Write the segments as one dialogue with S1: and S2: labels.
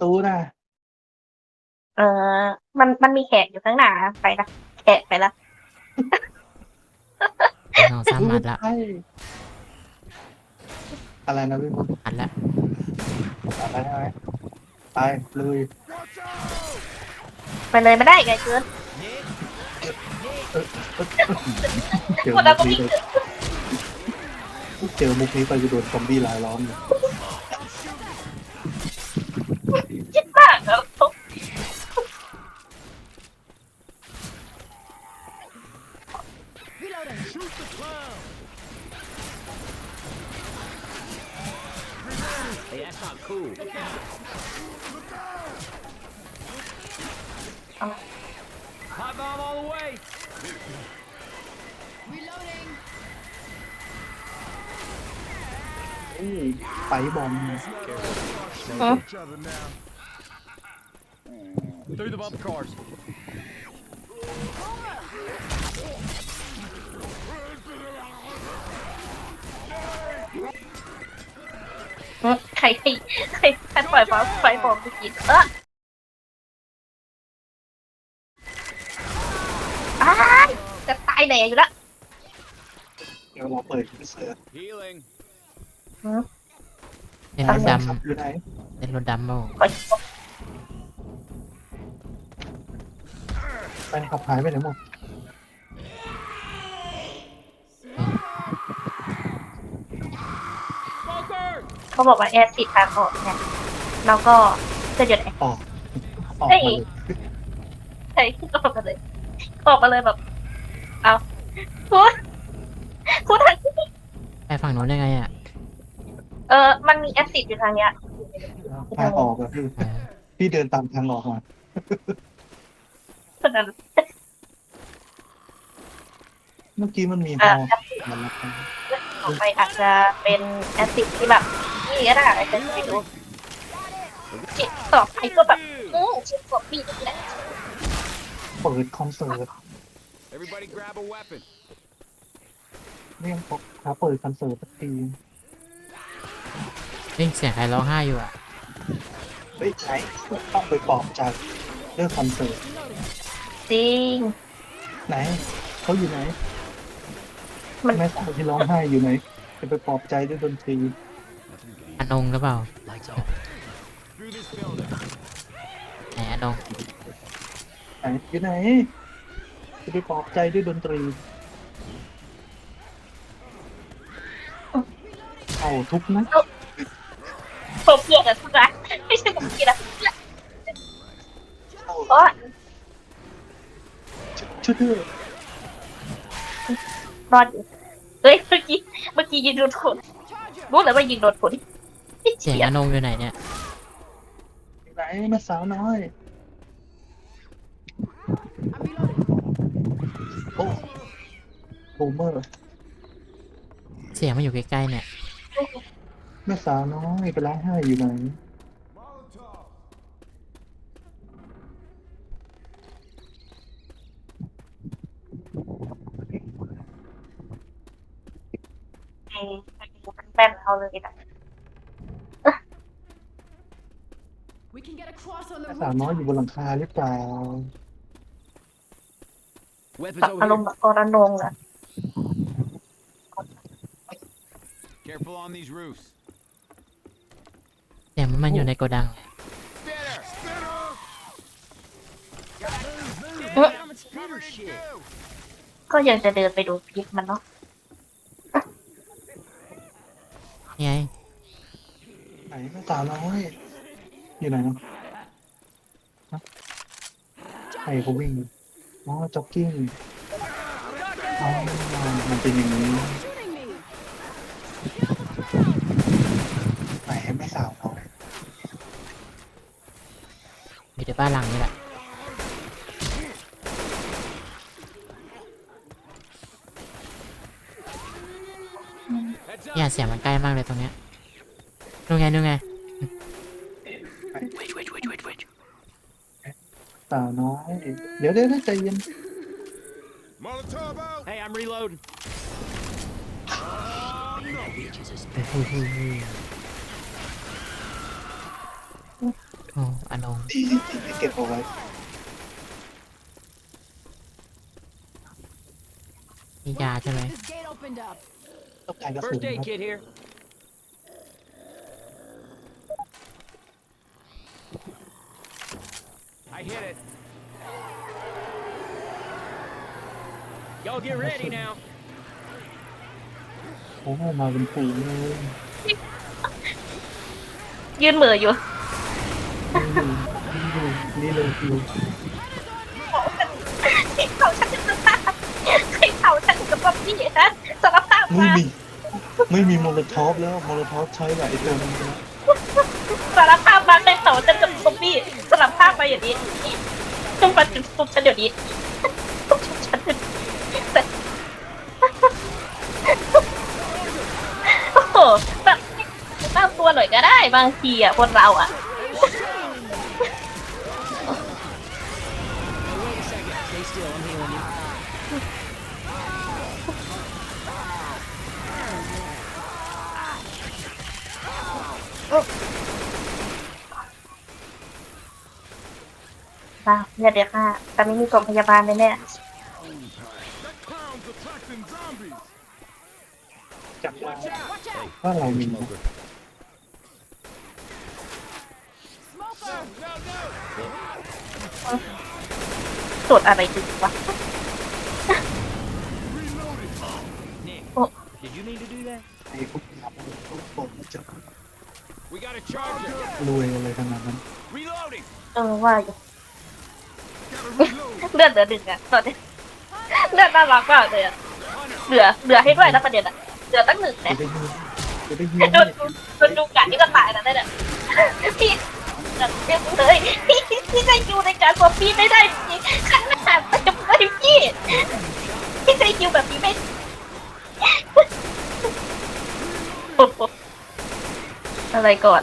S1: ตูนะ
S2: เออ มันมันมีแขกอยู่ข้างหน้าไปละแขกไปละ
S3: น้องซ้ำอัดละ
S1: ใช่อะไรนะพี่บุ๊ค
S3: อัดละ
S1: อะไรใช่ไหมไปเลย
S2: ไปเลยไม่ได้ไงเกิน
S1: เจอ
S2: คนละก็
S1: มุก
S2: มี
S1: นี้ไปเจอมุกนี้ไปจะโดนซอมบี้ลายล้อมเลย
S2: คิดมากแล้ว
S1: อู้ ไปบอม
S4: each other now. Through the bump cars.
S2: ใครใครใครใครปล่อยฟ้าไฟบอมไปกินเอออ้ายจะตายแหน่อยู่ละ
S1: เดี๋ยวเราเปิดเสิร์ช
S4: Healing.
S3: เล่นรถด
S1: ครับอยู่ไหนำ
S3: เล่นรถดำเปล่า
S2: ขอ
S1: แฟนขับหายไปไหนหมด
S4: Smoker!
S2: เขาบอกว่าแอร์ติดทางออกเนี่ยแล้วก็จะหยุดแอร์
S1: ออกออก
S2: เฮ้
S1: มายเลย
S2: ใช่ออกมาเลยออกมาเลยแบบ เอาพูดพูดทางที่
S3: ไปฝั่งโน้นได้ไงอะ
S2: เออ มันมีแอซิดอยู่ทางเนี้ย
S1: ทางออกอะพี่
S3: เออ
S1: พี่เดินตามทางออกมา
S2: เพราะฉะนั้น
S1: เมื่อกี้มันมีฮ
S2: อ่า
S1: อ
S2: แอซิด
S1: มันรับกัน
S2: ต่อไปอาจจะเป็นแอซิดที่แบบนี่ก็ได้อาจจะไม่รู้จิตต่อไปก็แบบอือชิปกว่าปีนี่แหละ
S1: เปิดคอนเสิร์ต
S4: Everybody grab a weapon.
S1: ไม่ยังพกหาเปิดคอนเสิร์ตสักที
S3: เฮ้ยเสียงใครร้องไห้อยู่อะ
S1: เฮ้ยไหนต้องไปปลอบใจเรื่องคอนเสิร์ต
S2: จริง
S1: ไหนเขาอยู่ไหน
S2: มัน
S1: แม่สาวที่ร้องไห้อยู่ไหนจะไปปลอบใจด้วยดนตรี
S3: อนงหรือเปล่า
S4: Through this building.
S3: ไหนอนง
S1: ไหนอยู่ไหนจะไปปลอบใจด้วยดนตรีเอาทุกนะ
S2: ผ มเพียกับทุกร้านไม่ใช่ผมกินนะ
S1: เอา
S2: เพราะ
S1: ชุดเถอะ
S2: รอดอยู่เฮ้ยเมื่อกี้เมื่อกี้ยิงโดนคนรู้เลยว่ายิงโดนคน
S3: เสียง
S2: เฉีย
S3: อนงอยู่ไหนเนี่ย
S1: ไหนแม่สาวน้อย โอ้โบเมอร์
S3: เสียงมันอยู่ใกล้ๆเนี่ย
S1: แม่สาวน้อยไปร้องไห้อยู่ไหน
S2: แป้นเอาเลยนะ
S5: We can get across on the
S1: แม่สาวน้อยอยู่บนหลังคาหรือเปล่า
S4: Weapons
S2: แบบ
S4: over
S2: อารม
S4: here.
S2: ณ์แบบอรนงอะ
S4: Careful on these roofs.
S3: เสียงมันอยู่ในโกดัง
S4: Spitter! Spitter! Damn, it's spitter shit.
S2: ก็ยังจะเดินไปดูพิษมันเนาะ
S3: นี่ไง
S1: ไหนแม่สาวน้อยอยู่ไหนเนาะฮะใครเขาวิ่งอ๋อจ็อกกิ้งอ๋อมันเป็นอย่างนี้
S5: shooting me.
S1: ไหนแม่สาวน้อย
S3: มีแต่บ้านหลังนี่แหละ
S4: Heads
S3: เนี่ย
S4: up.
S3: เสียงมันใกล้มากเลยตรงเนี้ยดูไงดูไง
S1: สาวน้อยเดี๋ยวเดี๋ยวเดี๋ยวใจเย็น
S4: Molotov out. Hey, I'm reloading.
S3: โอ้อนง
S1: ที่ที่เก็บเอาไว้
S3: มียาใช่ไหม
S5: This gate opened up.
S1: ต้องการกระสุน
S4: First aid
S1: ครับ
S4: kit here. I hit it. Y'all get ready now.
S1: โอ้มาเป็นฝูงเลย
S2: ยืนเหมืออยู่
S1: นี่เลยคือ
S2: ใครเขาฉันจะสารภาพใครเขาฉันกับป๊อปปี้นะสารภาพ
S1: ไม่
S2: มา
S1: มี ไม่มีโมโลทอฟแล้วโมโลทอฟใช้กับไอ้ตัวนั้นแล้ว
S2: สารภาพมาใครเขาฉันกับป๊อปปี้สารภาพมาอย่างนี้ต้องมาจุดทุบฉันเดี๋ยวนี้ทุบฉันเดี๋ยวนี้แต่โอ้โหแบบตั้งตัวหน่อยก็ได้บางทีอะคนเราอะ อะเนี่ยเดี๋ยวค่ะแต่ไม่มีกล่องพยาบาลเลยเนี่ย
S1: จำได้ว่าเรามีนะ
S2: ตรวจอะไรดีวะ
S4: Did you mean to do that?
S1: ไอ้พวกนี้ครับพวกผมจะ
S4: We got a charger.
S1: รวยอะไรขนาดนั้น
S4: Reloading.
S2: เออว่าอยู่ เลือดเหลือหนึ่งอะตอนนี้เลือดน่ารักมากเลยอะเหลือเหลือให้ด้วยนะประเด็นอะเหลือตั้งหนึ่ง
S1: จะ
S2: เนี่ย
S1: ได้ยินจะได้ยิน
S2: โดนโดนดูกัดนี่ก็ตายแล้วเนี่ยพี่เต็มเลยพี่พี่จะอยู่ในการตัวพี่ไม่ได้จริงขนาดเต็มเลยพี่พี่จะอยู่แบบนี้ไม่โอ้โหอะไรก่อน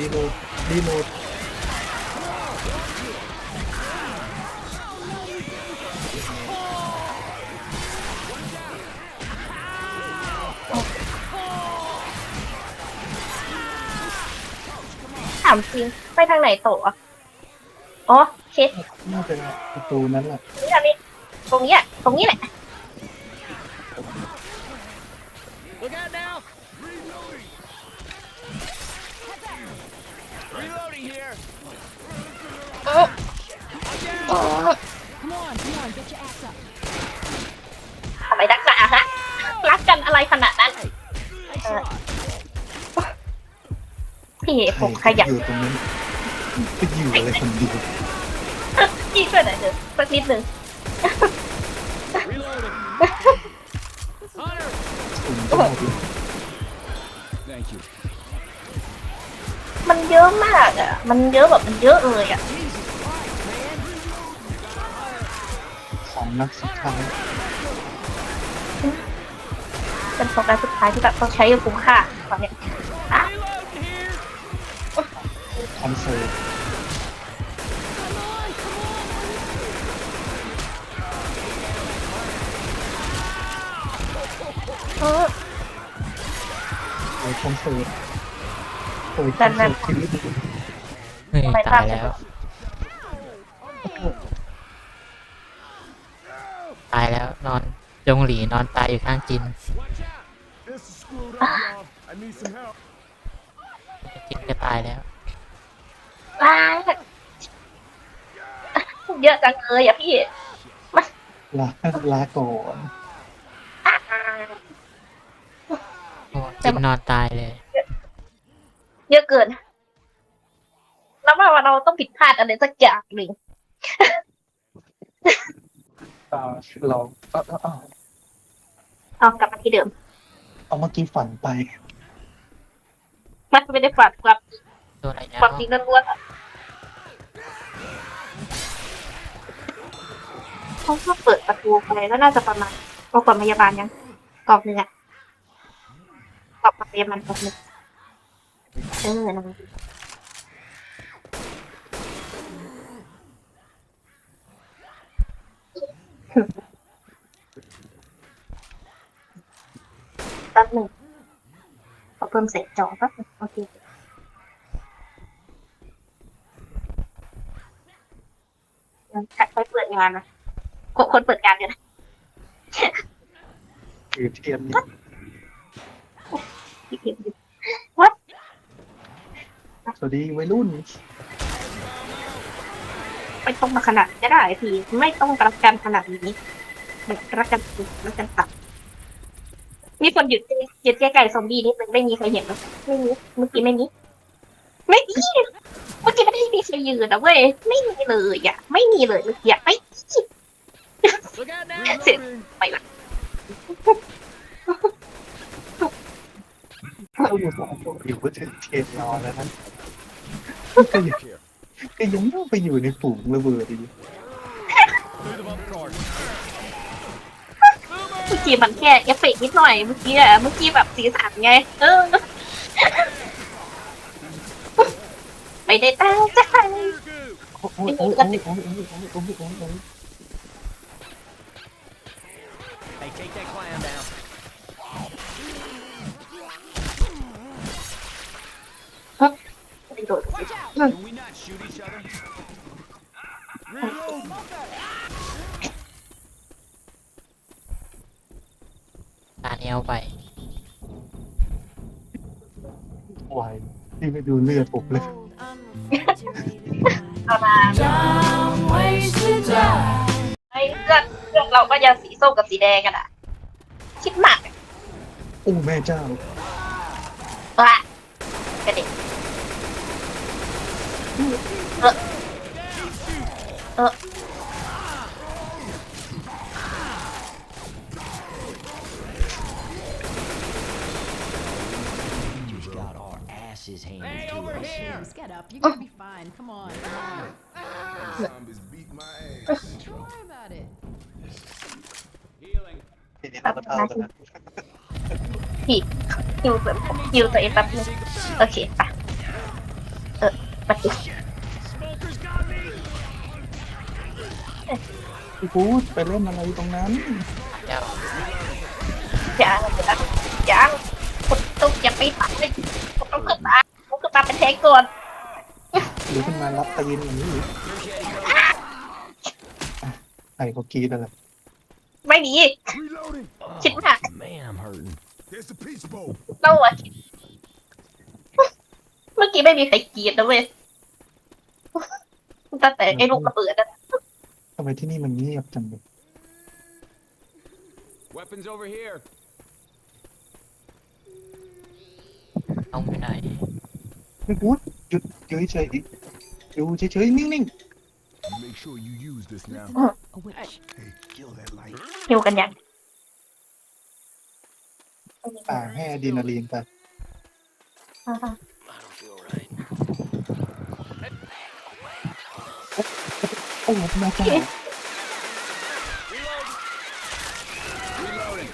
S1: รีโหลดรีโหลด
S2: ถามจริงไปทางไหนโตอะอ๋อโอเค
S1: น่าจะประตูนั้นแหละ
S2: นี่อันนี้ตรงนี้อะตรงนี้แหละ พี่ผมขยัน
S1: อยู่ตรงนั้นไปอยู่อะไรคนเดียว
S2: พี่ช่วยหน่อยเถอะสักนิดหนึ่ง
S4: Reloading. Hunter.
S1: ผมก็หมดเลย
S4: Thank you.
S2: มันเยอะมากอะ มันเยอะแบบมันเยอะเลยอะ
S1: สองนัดสุดท้าย
S2: เป็นโฟกัสสุดท้ายที่แบบต้องใช้อย่างคุ้มค่าตอนเนี้ย อ
S1: นเสิร์ต
S2: เออ
S1: โอ้ยคอนเสิร์ตโอ้ยคอนเสิร์ตชีวิต
S3: เฮ้ย
S2: ทำไม
S3: ตาย
S2: ทำ
S3: แล้ว ตายแล้วนอนจงหลีนอนตายอยู่ข้างจิน
S4: Watch out.
S6: This is screwed up, y'all. I need some help.
S3: จินก็ตายแล้ว
S2: ว้ายเยอะจังเลยอะพี่
S1: ลาลาก่อน
S2: อ่า
S3: โอ้จินนอนตายเลย
S2: เยอะเกิน แล้วว่าเราต้องผิดพลาดอะไรสักอย่างหนึ่ง
S1: อ่าเราเอาเอาเอา
S2: เอากลับมาที่เดิม
S1: เอาเมื่อกี้ฝันไป
S2: มันไม่ได้ฝันความ
S3: ตัวอะไรนะ
S2: ความจริงล้วนๆอะ เขาก็เปิดประตูไปแล้วน่าจะประมาณกล่องพยาบาลยังกล่องหนึงอะกล่องพยาบาลกล่องหนึงเออนั่นแป๊บหนึ่งขอเพิ่มเสร็จจอแป๊บนึงโอเคยังไปเปิดงานนะ คนคนเปิดงานกันนะ
S1: คือเทียนนี่
S2: พี่เข็มดิวัด
S1: สวัสดีวัยรุ่น
S2: ไม่ต้องมาขนาดนี้ก็ได้พี่ไม่ต้องรักกันขนาดนี้ไม่รักกันรักกันตัดมีคนหยุดหยุดแก้ไก่ซอมบี้นิดนึงไม่มีใครเห็นหรอไม่มีเมื่อกี้ไม่มีไม่มีเมื่อกี้ไม่ได้มีใครยืนนะเว้ยไม่มีเลยอะ ไม่มีเลยเมื่อกี้ไม่มี
S4: Look out now.
S2: เสร็จไปละ
S1: อยู่ก็ถึงเทียนนอนแล้วนะก็ยังก็ยังต้องไปอยู่ในฝูงระเบิดอีก
S4: Through the bump card.
S2: เมื่อกี้มันแค่เอฟเฟกต์นิดหน่อยเมื่อกี้อะเมื่อกี้แบบสีสันไง เออ ไม่ได้ตั้งใจ
S4: take that clown down.
S2: ไม่โดน
S4: Can we not shoot each other? Reload.
S3: ตาเนียวไป
S1: ไหวที่ไปดูเลือดผมเลย
S2: เอามา
S5: Some ways to die.
S2: ไอ้เลือดเลือดเราก็ยังสี ส้มกับสีแดงกันอะ คิดมาก
S1: โอ้แม่เจ้า
S2: ว่ะกระเด็นเออเออ
S7: just got
S1: ทีนี้เราก็เท่ากันนะ
S2: พี่ฮิวตัวฮิวตัวเองแป๊บนึงโอเคไปเออมาดู
S1: พี่พูดไปเล่นอะไรตรงนั้น
S3: เจ้า
S2: ยังยังยังคุณต้องอย่าไปตัดเลยคุณต้องขึ้นมาคุณขึ้นมาเป็นเทก่อน
S1: หรือขึ้นมารับตีนอย่างนี้หรือใครเขากรีดอะไร
S2: ไม่มี
S6: Reloading.
S2: คิดมาก
S7: Man, I'm hurting.
S6: There's the peach bowl.
S2: เราอะคิดเมื่อกี้ไม่มีใครกรีดนะเว้ยตั้งแต่ไอ้ลูกระเบิดนั่นอะ
S1: ทำไมที่นี่มันเงียบจังเลย
S4: Weapons over here.
S3: ต้องไปไหน
S1: พี่พูดหยุดเฉยเฉยๆอยู่เฉยๆนิ่ง
S6: Make sure you use this now.
S5: A witch.
S6: Hey, kill that light.
S2: ฮิวกันยัง
S1: ๆป่าให้อะดรีนาลีนไป
S2: อ่าฮะ
S7: I don't feel right.
S1: โอ้แม่เจ้า
S4: Reloading.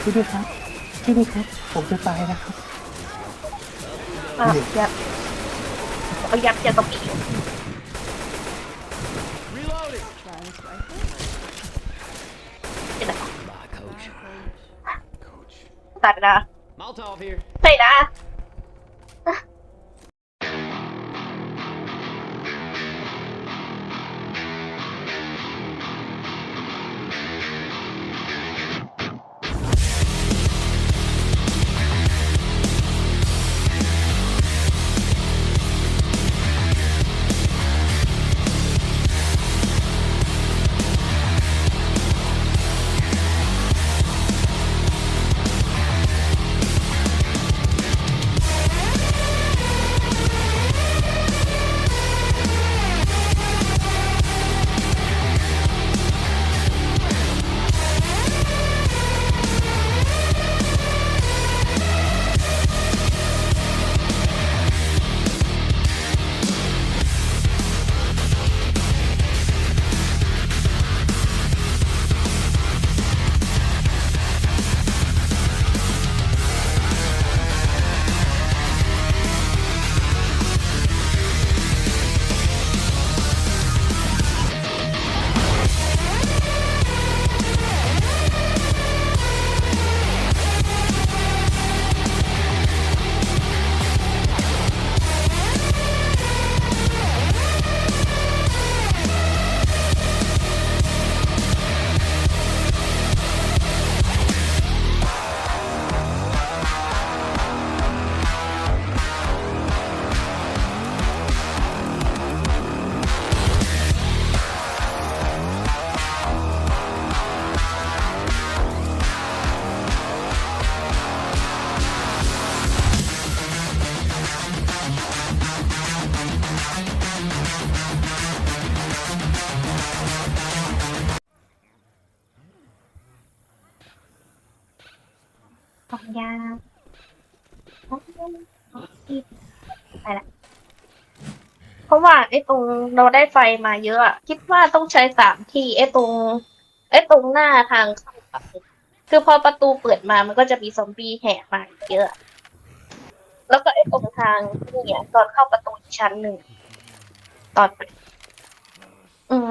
S1: ช่วยด้วยครับช่วยด้วยครับ ผมจะตายนะครับ
S2: อะยับพยายามจะต้อง Malta
S4: Molotov here.
S2: Say na. ว่าไอ้ตรงเราได้ไฟมาเยอะอะคิดว่าต้องใช้สามที่ไอ้ตรง ไอ้ตรงหน้าทางเข้าอะคือพอประตูเปิดมามันก็จะมีซอมบี้แหกมาเยอะ แล้วก็ไอ้ตรงทางนี่เนี่ยตอนเข้าประตูอีกชั้นหนึ่งตอนอืม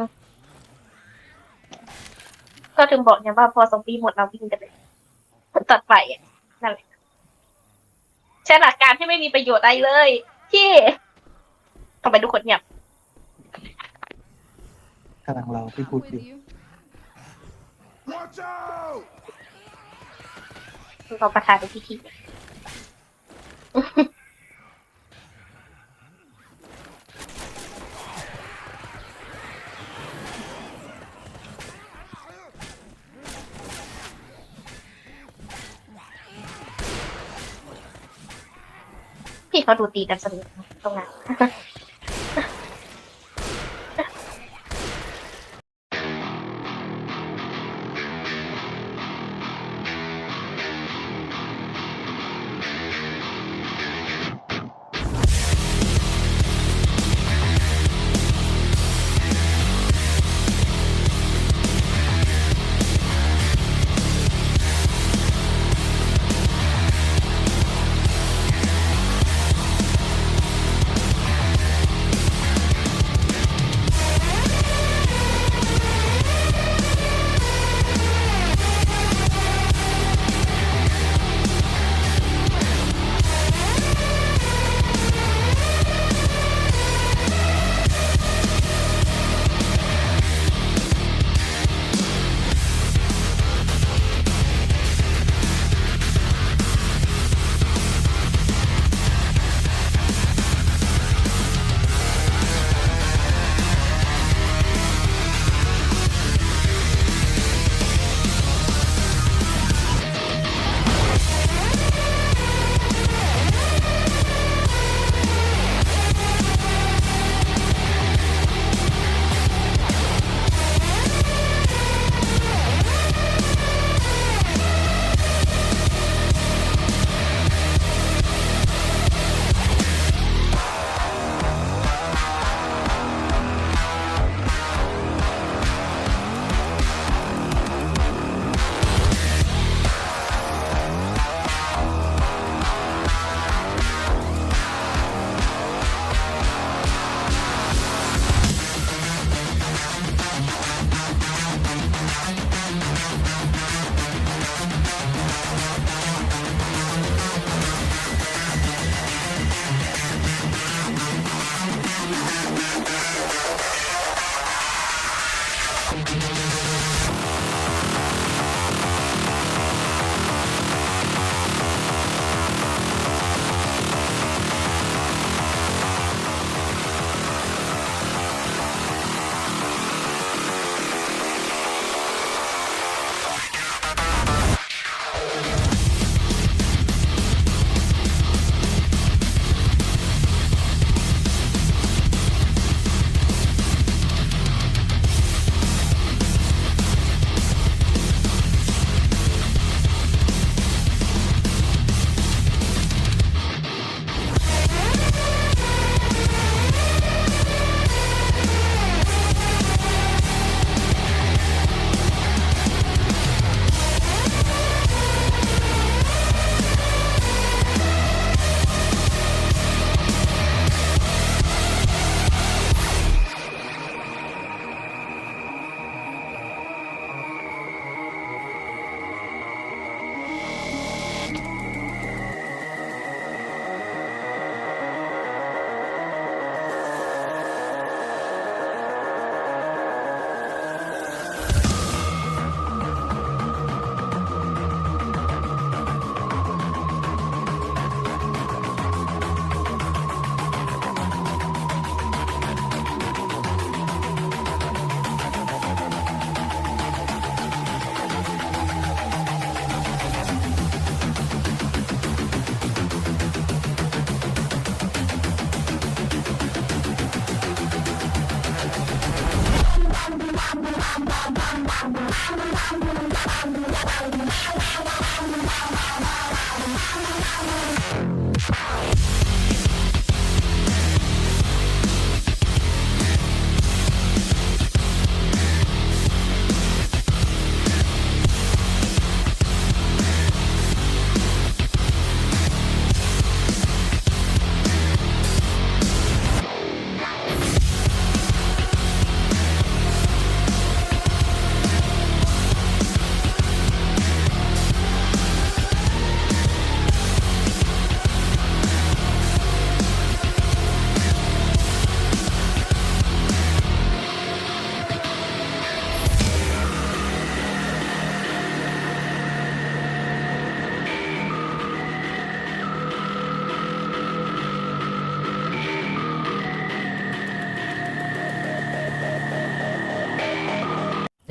S2: ก็ถึงบอกเนี่ยว่าพอซอมบี้หมดเราวิ่งกันเลยตัดไฟอะนั่นแหละใช้หลักการที่ไม่มีประโยชน์อะไรเลย ที่ ทำไมทุกคนเงียบ
S1: กำลังเราที่
S5: I'm
S1: พูด
S5: with
S1: อยู่
S5: you.
S6: Watch out!
S2: เราประธานในพิธีพี่เขาดูตีกันสนุกนะตรงนั้น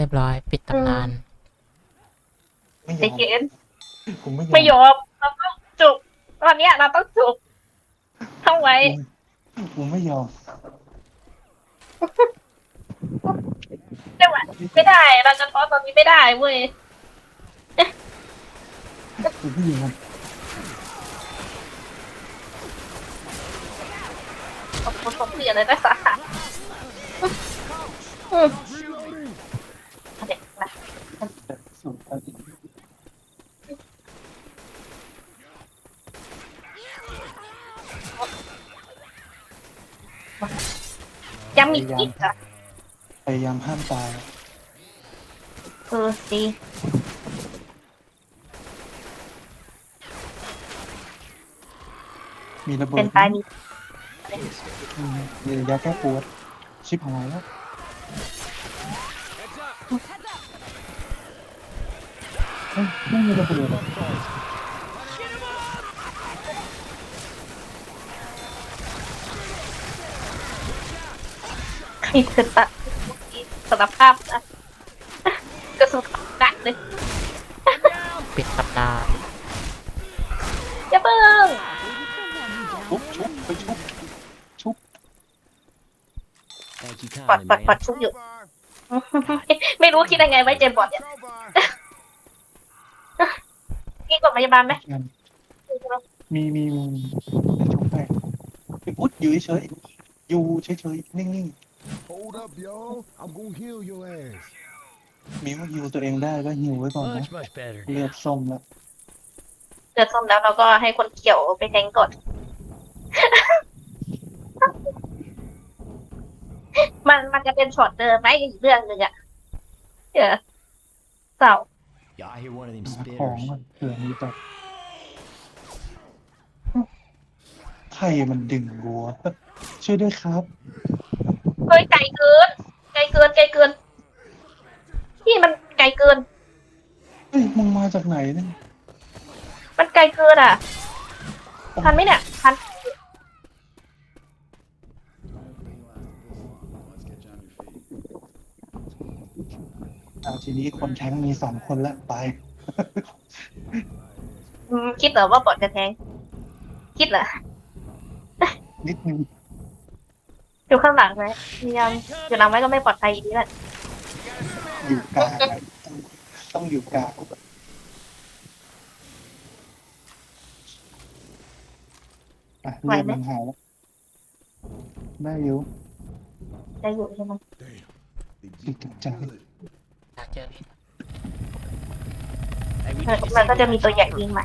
S3: รียบร้อย ปิดตำนาน
S1: ไม่ย
S2: ใจ
S1: อม
S2: เย็น
S1: ผมไม่ยอม
S2: ไม่ยอมเราต้องจุกตอนเนี้ยเราต้องจุกเข้าไว้
S1: ผมไม่ยอม
S2: จังหวะไม่ได้ เราจะท้อตอนนี้ไม่ได้เว้ย
S1: ผมไม่ยอม
S2: ขอบคุณสมเสียเลยนะสาขาอืมเอาเด็กมา
S1: แต่ สุดท้าย
S2: ยังมีอีกอะ
S1: พยายามห้ามตาย
S2: เออดี
S1: มีระเบิ
S2: เป็
S1: ด
S2: นตายมี
S1: อืมมียาแก้ปวด ชิบหายแล้ว ไม่มีระเบิดอะ
S2: ใครคือตัดสารภาพนะกระสุนดักเลย
S3: ปิดตำนาน
S2: อย่าเพิ่ง
S1: ชุบชุบไปชุบชุบ
S7: Thank you
S2: ปอด
S7: kindly,
S2: ปอดปอด
S7: man.
S2: ชุบอยู่ ไม่รู้คิดยังไงไว้เจมส์บอดเนี่ย พี่กดพยาบาลไหม
S1: กันมีมีมีมีชุบให้ไปพุทธอยู่เฉยๆอยู่เฉยๆนิ่ง
S6: Hold up, y'all. I'm gonna heal your ass.
S1: ๆ มีว่าฮิวตัวเองได้ก็ฮิวไว้ก่อนนะ
S7: Much, much better.
S1: เลือดส้มแล้ว
S2: เดือดส้มแล้วเราก็ให้คนเขียวไปแทงก่อน มันมันจะเป็นช็อตเดิมไหมอีกเรื่องหนึ่งอะเออเศร้า
S7: Yeah, I hear one of them
S1: หาของ
S7: spitters.
S1: มันเผื่อมีแต่ใครมันดึงวัวช่วยด้วยครับ
S2: เฮ้ยไกลเกิน ไกลเกิน ไกลเกิน พี่มันไกลเกิน
S1: เฮ้ยมึงมาจากไหนเนี่ย
S2: มันไกลเกินอะ ทันไหมเนี่ย ทัน
S1: อ่าทีนี้คนแท้งมีสองคนละไป
S2: อืมคิดเหรอว่าบอดจะแทง คิดเหรอ
S1: นิดนึง
S2: อยู่ข้างหลังไหมยังอยู่หลังไหมก็ไม่ปลอดภัยอีกนี่แหละ
S1: อยู่กลางอะต้องอยู่กลางอะเรียนมันหายแล้วได้อยู่
S2: จะอยู่ใช่ไหม
S6: Damn. They
S1: Good
S6: get
S1: job.
S6: Good.
S3: อยากเจอพี่
S7: Hey, we
S2: เออ
S7: need to
S2: มัน
S7: save
S2: ก็จะ
S7: that
S2: มีตัวใหญ่
S7: sniper.
S2: ยิงใหม่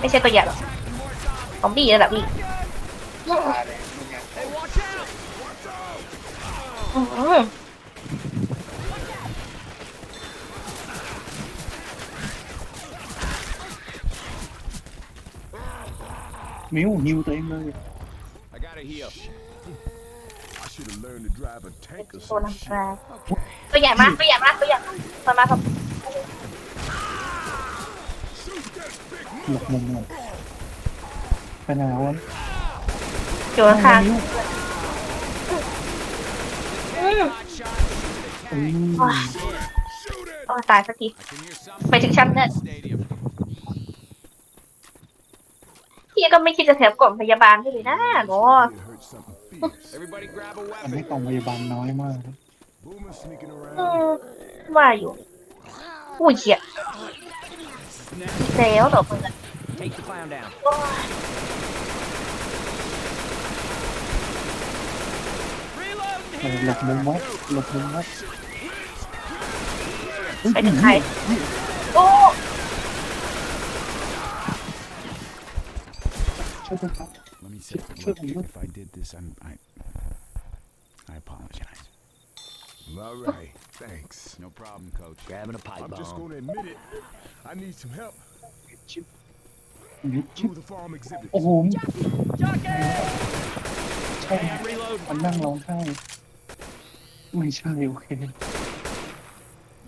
S2: ไม่ใช่ตัวใหญ่หรอกของบี้ระดับบี้อืม
S1: มิวฮิวตัวเองเลย
S4: I gotta heal.
S6: I should have learned to drive a tank or
S2: ตัว
S6: some
S2: น้ำ
S6: shit.
S2: ปลาตัวใหญ่มากตัวใหญ่มากตัวใหญ่มากตัวมาครับ
S1: หลบมุมหน่อยไปไหนวะ
S2: อยู่ข้าง
S1: มิว
S2: ๆอืม
S1: อืม
S2: โอ้ตายสักที
S4: I can hear something
S2: ไปถึงชั้นเนี่ย
S4: stadium.
S2: พี่ก็ไม่คิดจะแถมกล่องพยาบาลให้เลยนะเน
S4: Everybody grab a
S1: ทำให้
S4: weapon.
S1: กองพยาบาลน้อยมาก
S6: Boomer sneaking
S2: อื
S6: around.
S2: มว่าอยู่อุ้ยเหี้ยแล้วเหรอมึงอะ
S4: Take the clown down.
S2: โอ้ย
S1: เออหลบมุมไว้หลบมุมไว้เฮ้ย
S2: ไปถึงใคร โอ้
S1: ช่วยด้วยครับ
S6: Let me see.
S1: Sure,
S6: Look,
S1: look.
S6: if I did this, I'm, I, I apologize. All right. Thanks. No problem, coach.
S7: Grabbing a pipe
S6: I'm just
S7: bomb.
S6: going to admit it. I need some help
S1: ชิบนิดชิบ
S6: through the farm exhibit.
S1: โอ้โหใช่
S4: Hey, I'm reloading.
S1: มันนั่งร้องไห้ไม่ใช่โอเค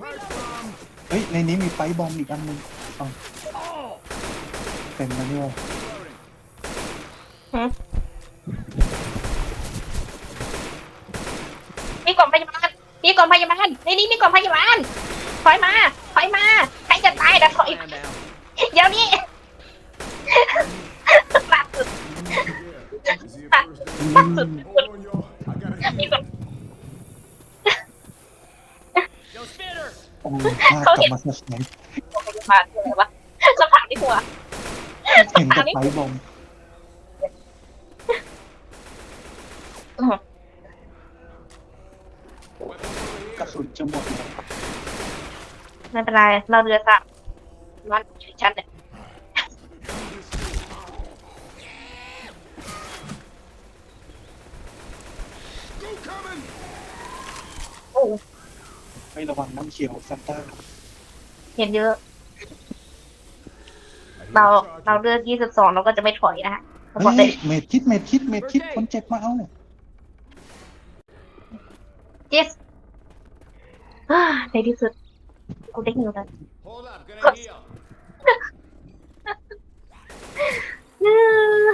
S6: Pipe bomb.
S1: เฮ้ย ในนี้มีไฟบอมอีกอันหนึงเอาเต็มแล้วเนี่ย
S2: มีกล่องพยาบาล มีกล่องพยาบาลในนี้มีกล่องพยาบาล ถอยมา ถอยมา ใครจะตายนะถอย
S4: Clown down.
S2: เดี๋ยวนี้ล่าสุด
S6: Is he a first aid?
S2: ล่าสุด
S6: Hold on, y'all. I gotta
S2: มี
S6: heal.
S2: กล่อง
S4: Yo, Spitter.
S1: โอ้ยพลาดกลับมาสักไหน
S2: พยาบาลคืออะไรวะสภาพที่หัว
S1: เห็นกับไฟบอม
S2: อื้อ หือก
S1: ระสุนจะหมดแล้ว
S2: ไม่เป็นไร เราเรือสับมันอยู่ชั้นเนี่ย
S6: Go coming.
S2: โอ้
S1: ให้ระวังน้ำเขียวซันต้า
S2: เห็นเยอะ
S6: I hear
S2: เรา
S6: a
S2: เรา
S6: charger.
S2: เลือกยี่สิบสองเราก็จะไม่ถอยนะฮะเราบ
S1: เฮ้
S2: อกเลย
S1: ยเมดคิดเมดคิดเมดคิดคนเจ็บมาเอา
S2: จิ สในที่สุดกูได้หิวแล้ว
S4: Hold up. Gonna heal.
S2: อื้อ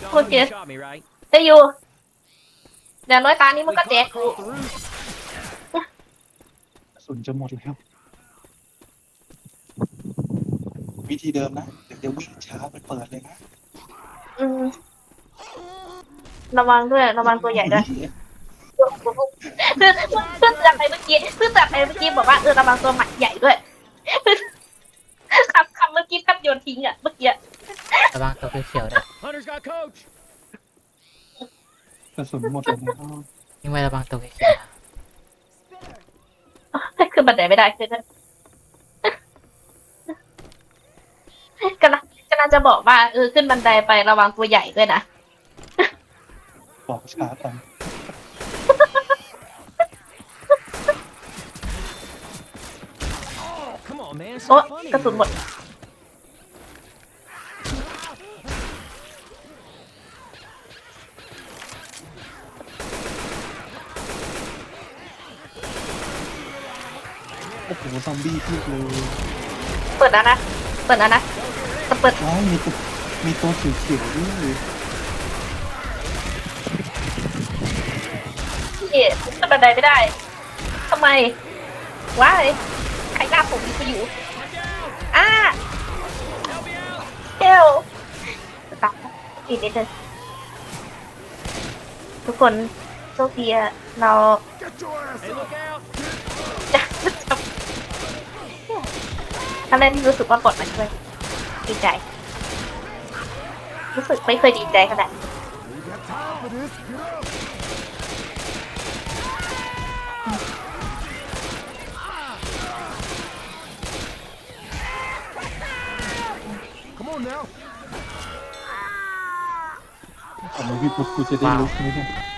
S4: Don't know
S2: Okay.
S4: you shot me, right?
S2: ได้อยู่เดี๋ยวน้อยตานี้มันก็แจกกู
S4: Crawl off the roof.
S1: กระสุนจะหมดแล้ว วิธีเดิมนะ เดี๋ยวจะวิ่งช้าไปเปิดเลยนะ
S2: อืม ระวังด้วย ระวังตัวใหญ่ด้วย เพื่อเพื่อจับไปเมื่อกี้เพื่อจับไปเมื่อกี้บอกว่าเออระวังตัวใหญ่ด้วยคำคำเมื่อกี้ทับโยนทิ้งอะเมื่อกี้
S3: ระวังตัวเขียวๆด้วย
S4: Hunter's got coach.
S1: กระสุนหมดแล้วนะ
S3: ยิ่งไว้ระวังตัวเขียวๆนะ
S2: ขึ้นบันไดไม่ได้ขึ้นกำลังกำลังจะบอกว่าเออขึ้นบันไดไประวังตัวใหญ่ด้วยนะ
S1: บอกช้าไป
S4: Come on, man. It's
S2: โอ๊ะ
S4: not funny.
S2: กระสุนหมด
S1: โอ้โหซอมบี้เพียบเลย
S2: เปิดแล้วนะ เปิดแล้วนะจะเปิด
S1: ว้ายมีตัวมีตัวเขียวๆด้วย
S2: ที่ขึ้นบันไดไม่ได้ทำไมว้าย ใครหน้าผมกูอยู่อ่าเฮลตายอีกนิดนึงทุกคนโซเฟียเรา
S6: Get your ass
S4: Hey,
S6: up.
S4: look out.
S2: จะจะครั้งแรกที่รู้สึกว่าปลดมาช่วยดีใจ รู้สึกไม่เคยดีใจขนาดนี้
S6: We got time for this. Get up. Come on now.
S1: ทำไมพี่พุทธกูจะได้ลุกไหมเนี่ย